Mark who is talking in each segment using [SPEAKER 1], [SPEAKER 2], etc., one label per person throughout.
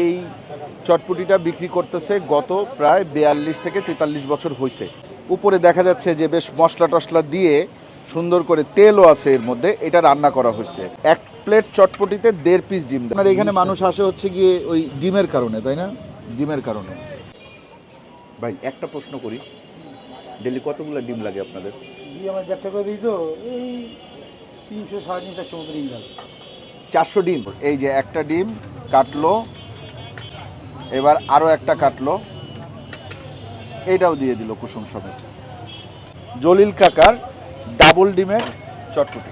[SPEAKER 1] এই চটপটিটা বিক্রি করতেছে গত প্রায় বিয়াল্লিশ থেকে তেতাল্লিশ বছর হয়েছে উপরে দেখা যাচ্ছে যে বেশ মশলা টশলা দিয়ে সুন্দর করে তেলও আছে এর মধ্যে এটা রান্না করা হয়েছে এক প্লেট চটপটিতে দেড় পিস ডিম দেয়। আপনার এখানে মানুষ আসে হচ্ছে গিয়ে ওই ডিমের কারণে তাই না? ডিমের কারণে। ভাই একটা প্রশ্ন করি। ডেলি কতগুলো ডিম লাগে আপনাদের?
[SPEAKER 2] আমার করে দিই তো এই তিনশো সাড়ে দিন গেল
[SPEAKER 1] চারশো ডিম। এই যে একটা ডিম কাটলো এবার আরও একটা কাটলো। এইটাও দিয়ে দিল কুসুম সমেত জলিল কাকার ডাবল ডিমের চটপটি।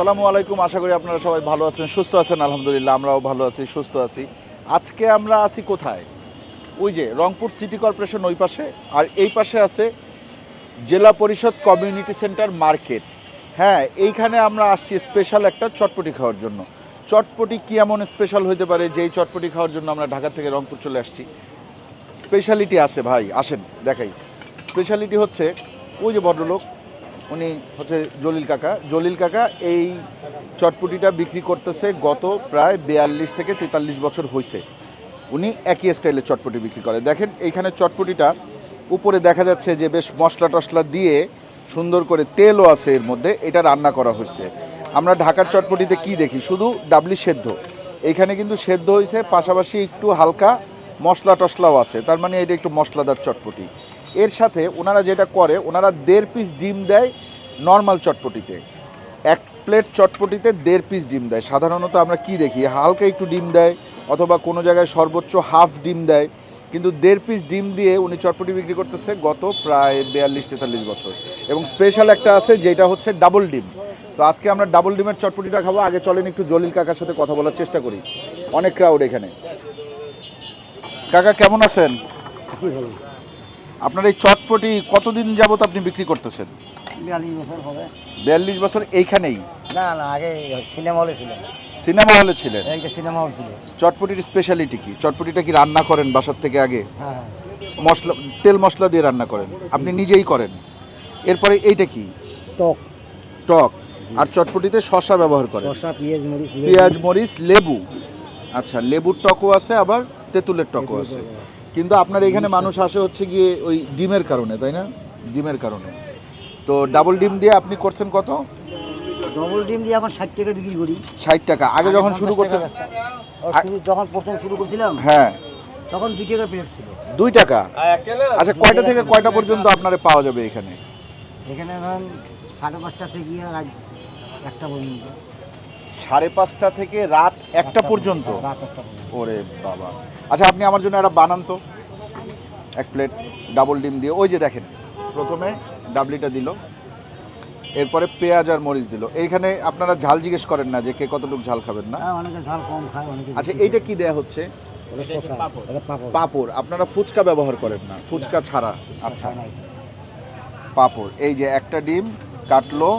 [SPEAKER 1] আসসালামু আলাইকুম। আশা করি আপনারা সবাই ভালো আছেন, সুস্থ আছেন, আলহামদুলিল্লাহ, আমরাও ভালো আছি, সুস্থ আছি। আজকে আমরা আছি কোথায়? ওই যে রংপুর সিটি কর্পোরেশন ওই পাশে, আর এই পাশে আছে জেলা পরিষদ কমিউনিটি সেন্টার মার্কেট। হ্যাঁ এইখানে আমরা আসছি স্পেশাল একটা চটপটি খাওয়ার জন্য। চটপটি কি এমন স্পেশাল হতে পারে যে এই চটপটি খাওয়ার জন্য আমরা ঢাকা থেকে রংপুর চলে আসছি? স্পেশালিটি আছে ভাই, আসেন, দেখাই। স্পেশালিটি হচ্ছে, ওই যে ভদ্রলোক উনি হচ্ছে জলিল কাকা। জলিল কাকা এই চটপটিটা বিক্রি করতেছে গত প্রায় বিয়াল্লিশ থেকে তেতাল্লিশ বছর হয়েছে উনি একই স্টাইলের চটপটি বিক্রি করে। দেখেন, এইখানে চটপটিটা উপরে দেখা যাচ্ছে যে বেশ মশলা টশলা দিয়ে সুন্দর করে তেলও আছে এর মধ্যে, এটা রান্না করা হয়েছে আমরা ঢাকার চটপটিতে কি দেখি? শুধু ডাবলি সেদ্ধ। এইখানে কিন্তু সেদ্ধ হয়েছে পাশাপাশি একটু হালকা মশলা টশলাও আছে। তার মানে এটা একটু মশলাদার চটপটি। এর সাথে ওনারা যেটা করে, ওনারা দেড় পিস ডিম দেয় নর্মাল চটপটিতে। এক প্লেট চটপটিতে দেড় পিস ডিম দেয়। সাধারণত আমরা কি দেখি, হালকা একটু ডিম দেয় অথবা কোনো জায়গায় সর্বোচ্চ হাফ ডিম দেয়। কিন্তু দেড় পিস ডিম দিয়ে উনি চটপটি বিক্রি করতেছে গত প্রায় বিয়াল্লিশ, তেতাল্লিশ বছর। এবং স্পেশাল একটা আছে যেটা হচ্ছে ডাবল ডিম। তো আজকে আমরা ডাবল ডিমের চটপটিটা খাব। আগে চলেন একটু জলিল কাকার সাথে কথা বলার চেষ্টা করি। অনেক ক্রাউড এখানে। কাকা, কেমন আছেন? আপনার এই চটপটি কতদিন যাবত আপনি বিক্রি করতেছেন?
[SPEAKER 2] বিয়াল্লিশ বছর হবে।
[SPEAKER 1] বিয়াল্লিশ বছর এইখানেই?
[SPEAKER 2] না না আগে সিনেমা হলে ছিল
[SPEAKER 1] সিনেমা হলে ছিলেন?
[SPEAKER 2] সিনেমা হল ছিল।
[SPEAKER 1] চটপটির স্পেশালিটি কি? চটপটিটা কি রান্না করেন বাসার থেকে আগে?
[SPEAKER 2] হ্যাঁ।
[SPEAKER 1] মশলা তেল মশলা দিয়ে রান্না করেন। আপনি নিজেই করেন। এরপরে এইটা কি?
[SPEAKER 2] টক।
[SPEAKER 1] টক। আর চটপটিতে শসা ব্যবহার করেন?
[SPEAKER 2] শসা পেঁয়াজ মরিচ
[SPEAKER 1] পেঁয়াজ মরিচ লেবু। আচ্ছা লেবুর টকও আছে আবার তেঁতুলের টকও আছে। কিন্তু আপনার এখানে মানুষ আসে হচ্ছে গিয়ে ওই ডিমের কারণে তাই না? ডিমের কারণে। তো ডাবল ডিম দিয়ে আপনি করছেন কত?
[SPEAKER 2] ডবল ডিম দিয়ে এখন ষাট টাকা বিক্রি করি।
[SPEAKER 1] ষাট টাকা। আগে যখন শুরু করছেন।
[SPEAKER 2] যখন প্রথম শুরু করছিলাম
[SPEAKER 1] হ্যাঁ।
[SPEAKER 2] তখন দুই টাকা প্লেট ছিল।
[SPEAKER 1] দুই টাকা? আচ্ছা কয়টা থেকে কয়টা পর্যন্ত আপনারে পাওয়া যাবে এখানে?
[SPEAKER 2] এখানে এখন সাড়ে পাঁচটা থেকে রাত একটা পর্যন্ত।
[SPEAKER 1] সাড়ে পাঁচটা থেকে রাত একটা পর্যন্ত? ওরে বাবা। আচ্ছা আপনি আমার জন্য একটা বানান তো। এক প্লেট ডাবল ডিম দিয়ে। ওই যে দেখেন প্রথমে ডাবলিটা দিল এরপরে পেঁয়াজ আর মরিচ দিল। এইখানে আপনারা ঝাল জিজ্ঞেস করেন না যে কে কতটুকু ঝাল খাবেন না।
[SPEAKER 2] হ্যাঁ অনেকে ঝাল কম খায় অনেকে
[SPEAKER 1] আচ্ছা এইটা কি দেয়া হচ্ছে?
[SPEAKER 2] পাঁপড়।
[SPEAKER 1] পাঁপড়। আপনারা ফুচকা ব্যবহার করেন না। ফুচকা ছাড়া। আচ্ছা। পাঁপড়। এই যে একটা ডিম কাটলো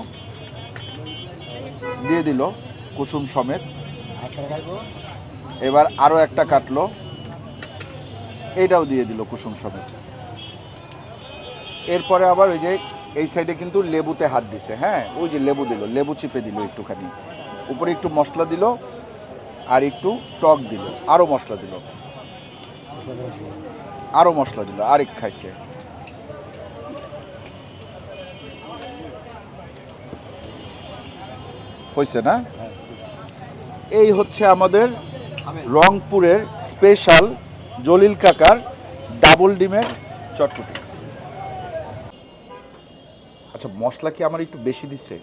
[SPEAKER 1] দিয়ে দিল। কুসুম সমেত। এবার আরও একটা কাটলো। এইটাও দিয়ে দিল কুসুম সমেত। এরপরে আবার ওই যে এই সাইডে কিন্তু লেবুতে হাত দিছে হ্যাঁ? ওই যে লেবু দিল লেবু চিপে দিল একটুখানি। উপরে একটু মশলা দিল আর একটু টক দিল আরও মশলা দিল। আরও মশলা দিল আরেক খাইছে। হয়েছে না? এই হচ্ছে আমাদের রংপুরের স্পেশাল জলিল কাকার ডাবল ডিমের চটপটি। আচ্ছা মশলা কি আমার একটু বেশি দিচ্ছে?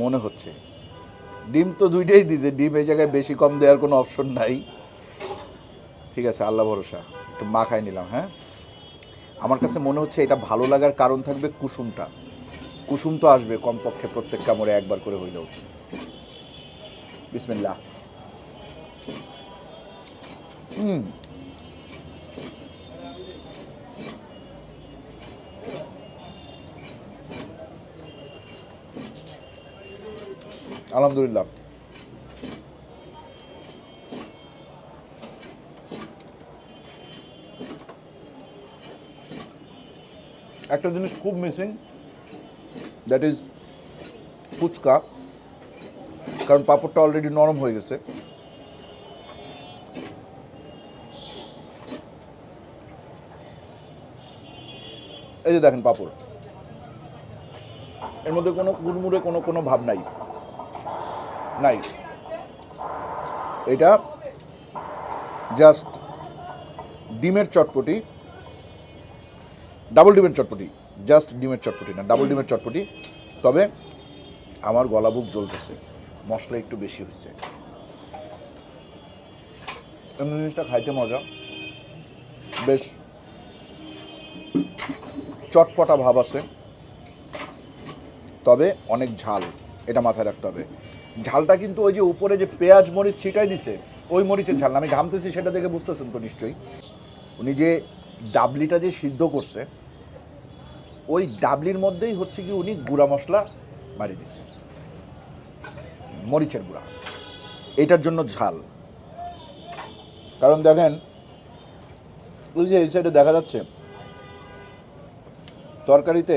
[SPEAKER 1] মনে হচ্ছে। ডিম তো দুইটাই দিছে, ডিম এই জায়গায় বেশি কম দেওয়ার কোনো অপশন নাই। ঠিক আছে, আল্লাহ ভরসা, একটু মা খাই নিলাম হ্যাঁ? আমার কাছে মনে হচ্ছে এটা ভালো লাগার কারণ থাকবে কুসুমটা। কুসুম তো আসবে কমপক্ষে প্রত্যেক কামড়ে একবার করে হইলেও বিসমিল্লা হুম। আলহামদুলিল্লাহ। একটা জিনিস খুব মিসিং দ্যাট ইজ ফুচকা, কারণ পাঁপড়টা অলরেডি নরম হয়ে গেছে। এই যে দেখেন পাঁপড়। এর মধ্যে কোনো কুড়মুড়ে কোনো কোনো ভাব নাই। নাই। এটা জাস্ট ডিমের চটপটি ডাবল ডিমের চটপটি। জাস্ট ডিমের চটপটি না ডাবল ডিমের চটপটি। তবে আমার গলা বুক জ্বলতেছে মশলা একটু বেশি হচ্ছে এমনি জিনিসটা খাইতে মজা। বেশ চটপটা ভাব আছে। তবে অনেক ঝাল এটা মাথায় রাখতে হবে। ঝালটা কিন্তু ওই যে উপরে যে পেঁয়াজ মরিচ ছিটাই দিছে ওই মরিচের ঝাল না। আমি ঘামতেছি সেটা দেখে বুঝতেছেন তো নিশ্চয়ই। উনি যে ডাবলিটা যে সিদ্ধ করছে ওই ডাবলির মধ্যেই হচ্ছে কি উনি গুঁড়া মশলা মারি দিছে। মরিচের গুঁড়া। এটার জন্য ঝাল। কারণ দেখেন, ওই যে এই সাইডে দেখা যাচ্ছে, তরকারিতে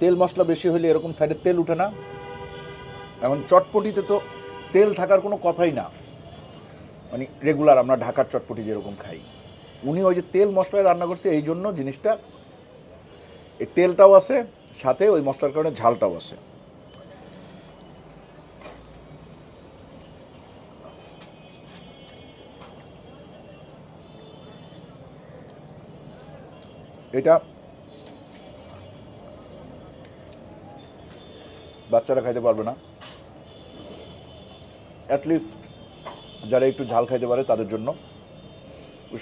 [SPEAKER 1] তেল মশলা বেশি হলে এরকম সাইডে তেল উঠে না। এখন চটপটিতে তো তেল থাকার কোনো কথাই না। মানে রেগুলার আমরা ঢাকার চটপটি যেরকম খাই। উনি ওই যে তেল মশলায় রান্না করছে, এই জন্য জিনিসটা এই তেলটাও আছে, সাথে ওই মশলার কারণে ঝালটাও আছে। এটা বাচ্চারা খাইতে পারবে না। অ্যাটলিস্ট যারা একটু ঝাল খাইতে পারে তাদের জন্য।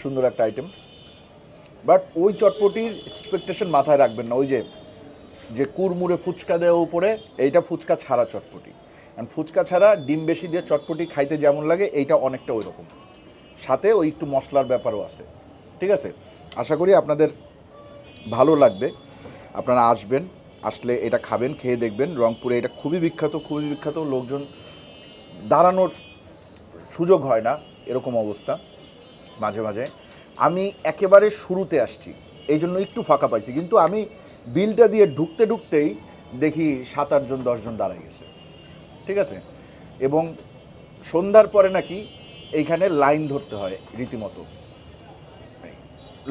[SPEAKER 1] সুন্দর একটা আইটেম বাট ওই চটপটির এক্সপেকটেশন মাথায় রাখবেন না। ওই যে যে কুরমুরে ফুচকা দেওয়া উপরে, এইটা ফুচকা ছাড়া চটপটি। অ্যান্ড ফুচকা ছাড়া ডিম বেশি দিয়ে চটপটি খাইতে যেমন লাগে, এইটা অনেকটা ওই রকম। সাথে ওই একটু মশলার ব্যাপারও আছে। ঠিক আছে? আশা করি আপনাদের ভালো লাগবে। আপনারা আসবেন, আসলে এটা খাবেন, খেয়ে দেখবেন। রংপুরে এটা খুবই বিখ্যাত খুবই বিখ্যাত লোকজন দাঁড়ানোর সুযোগ হয় না, এরকম অবস্থা মাঝে মাঝে। আমি একেবারে শুরুতে আসছি এই জন্য একটু ফাঁকা পাইছি, কিন্তু আমি বিলটা দিয়ে ঢুকতে ঢুকতেই দেখি সাত আটজন দশজন দাঁড়ায় গেছে। ঠিক আছে? এবং সন্ধ্যার পরে নাকি এইখানে লাইন ধরতে হয় রীতিমতো।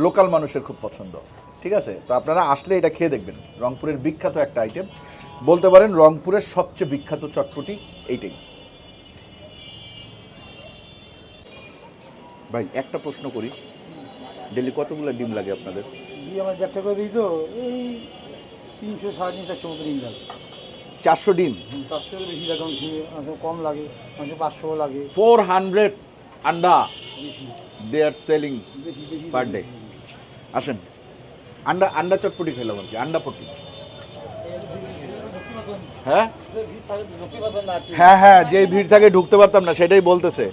[SPEAKER 1] লোকাল মানুষের খুব পছন্দ। ঠিক আছে? তো আপনারা আসলে এটা খেয়ে দেখবেন। রংপুরের বিখ্যাত একটা আইটেম বলতে পারেন রংপুরের সবচেয়ে বিখ্যাত চটপটি এইটাই। ভাই, একটা প্রশ্ন করি। ডেলি কতগুলো ডিম লাগে আপনাদের?
[SPEAKER 2] আমার দেড়টা করে দিই তো এই তিনশো সাড়ে তিনশো সমুদ্র নিয়ে লাগে।
[SPEAKER 1] চারশো ডিম?
[SPEAKER 2] চারশো বেশি লাগে অনেক কম লাগে অনেক পাঁচশো লাগে।
[SPEAKER 1] ফোর হান্ড্রেড আন্ডা they are selling Per day. আসেন। আন্ডা আন্ডা চটপটি খেলাম আর কি আন্ডা পটি। হ্যাঁ? হ্যাঁ হ্যাঁ যে ভিড় থাকে ঢুকতে পারতাম না সেটাই বলতেছে।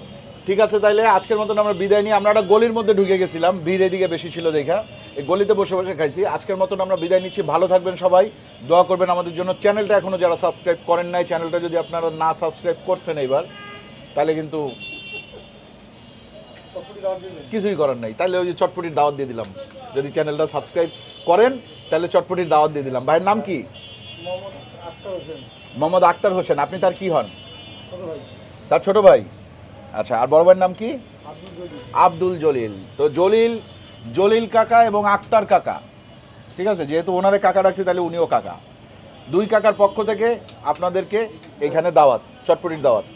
[SPEAKER 1] ঠিক আছে তাইলে আজকের মতন আমরা বিদায় নিয়ে আমরা একটা গলির মধ্যে ঢুকে গেছিলাম ভিড় এদিকে বেশি ছিল দেখা। এই গলিতে বসে বসে খাইছি। আজকের মতন আমরা বিদায় নিচ্ছি। ভালো থাকবেন সবাই। দোয়া করবেন আমাদের জন্য। চ্যানেলটা এখনও যারা সাবস্ক্রাইব করেন নাই চ্যানেলটা যদি আপনারা না সাবস্ক্রাইব করছেন এবার তাহলে কিন্তু কিছুই করার নাই। তাহলে ওই যে চটপটির দাওয়াত দিয়ে দিলাম। যদি চ্যানেলটা সাবস্ক্রাইব করেন তাহলে চটপটির দাওয়াত দিয়ে দিলাম। ভাইয়ের নাম কি?
[SPEAKER 2] মোহাম্মদ আক্তার হোসেন।
[SPEAKER 1] আপনি তার কি হন?
[SPEAKER 2] ভাই।
[SPEAKER 1] তার ছোট ভাই? আচ্ছা আর বড় ভাইয়ের নাম কি? আব্দুল জলিল। তো জলিল জলিল কাকা এবং আক্তার কাকা। ঠিক আছে, যেহেতু ওনারে কাকা রাখছি তাহলে উনিও কাকা। দুই কাকার পক্ষ থেকে আপনাদেরকে এখানে দাওয়াত, চটপটির দাওয়াত।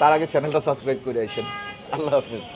[SPEAKER 1] তার আগে চ্যানেলটা সাবস্ক্রাইব করে আসেন। আল্লাহ হাফিজ।